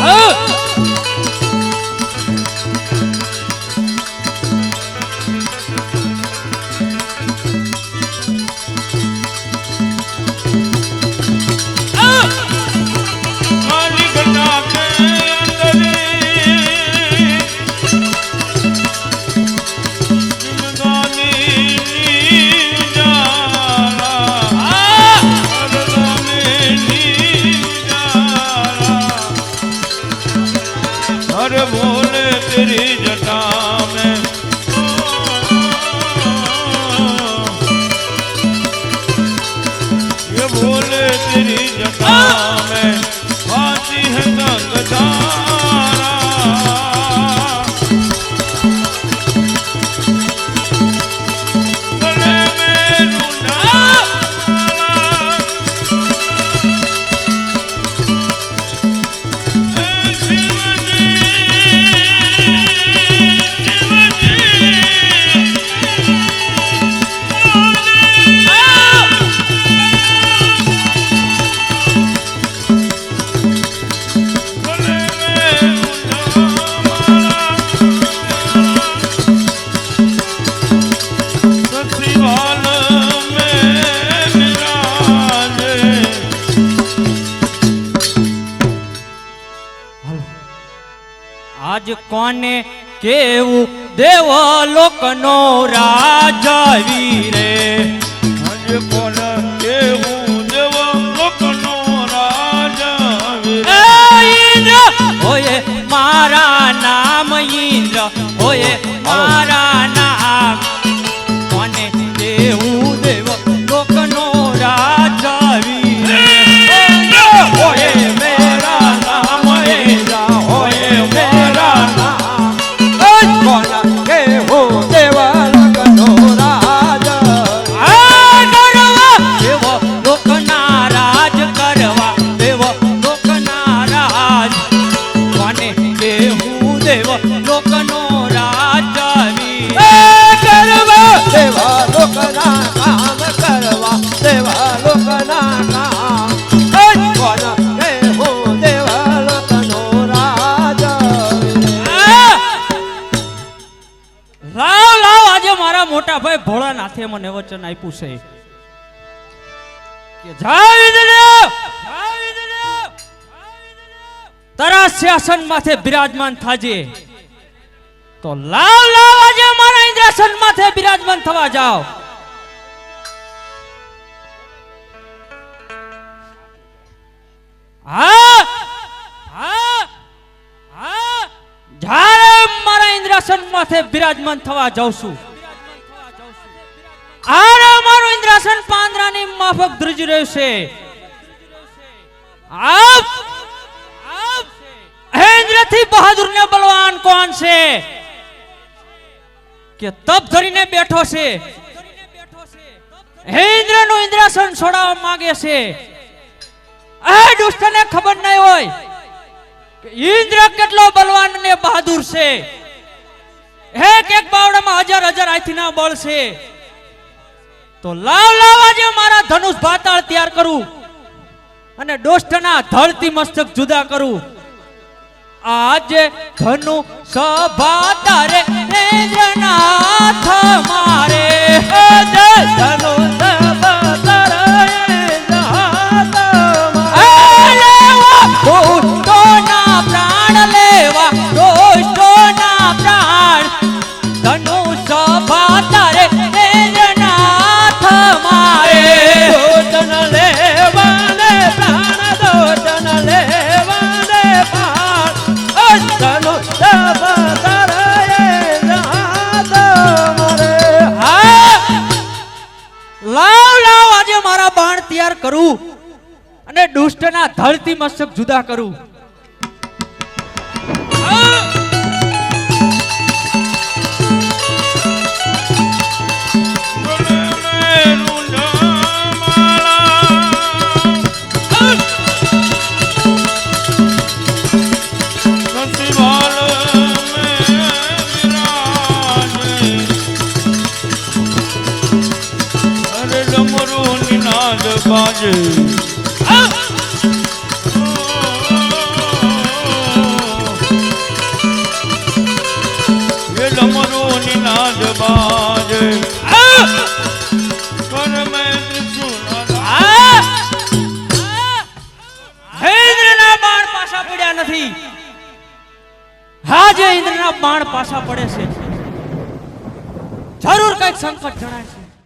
મારી આજ કોને કેવું? દેવ લોકનો રાજાવી રે. આજ કોને કેવું? દેવ લોકનો રાજા વીર. એ મારા નામ ઇન્દ્ર હોયે મારા ભાઈ મને વચન આપ્યું છે. કે! તારા સિંહાસન માથે બિરાજમાન થાજે. તો લાવ લાવ, આજે મારા ઇન્દ્રાસન માથે બિરાજમાન થવા જાઓ. હા હા હા. જ્યારે મારા ઇન્દ્રાસન માથે બિરાજમાન થવા જાઉં છું. ઇન્દ્રાસન પાંદરાની માફક ધ્રુજ રહેશે. બહાદુર ને બલવાન કોણ છે? કે તપ ધરીને બેઠો છે? ઇન્દ્રનું ઇન્દ્રાસન છોડાવવા માંગે છે. એ દુષ્ટને ખબર નહીં હોય ઇન્દ્ર કેટલો બલવાન ને બહાદુર છે. હે એક બાવડામાં હજાર હજાર આથી ના બળ છે. તો લાવ લાવ આજે મારા ધનુષ ભાતાળ તૈયાર કરું અને દોષ્ટના ધળતી મસ્તક જુદા કરું. આજે ધનુ સભા તારે ઇન્દ્રનાથ મારે. ધનુ દુષ્ટોના પ્રાણ લેવા મરે બાણ તૈયાર કરું અને દુષ્ટના ધરતી મસ્તક જુદા કરું. ડમરું નિનાદ બાજે. એ નથી. હા જે ઇન્દ્રના બાણ પાછા પડે છે. જરૂર કંઈક સંકટ જણાય છે.